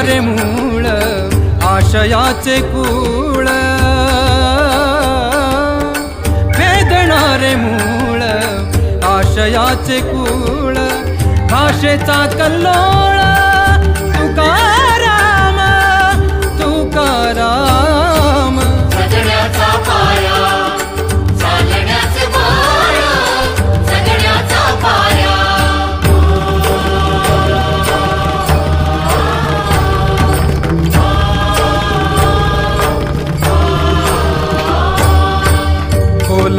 रे मूळ आशयाचे कूळ. वेदना रे मूळ आशयाचे कूळ. भाषेचा कल्लोळ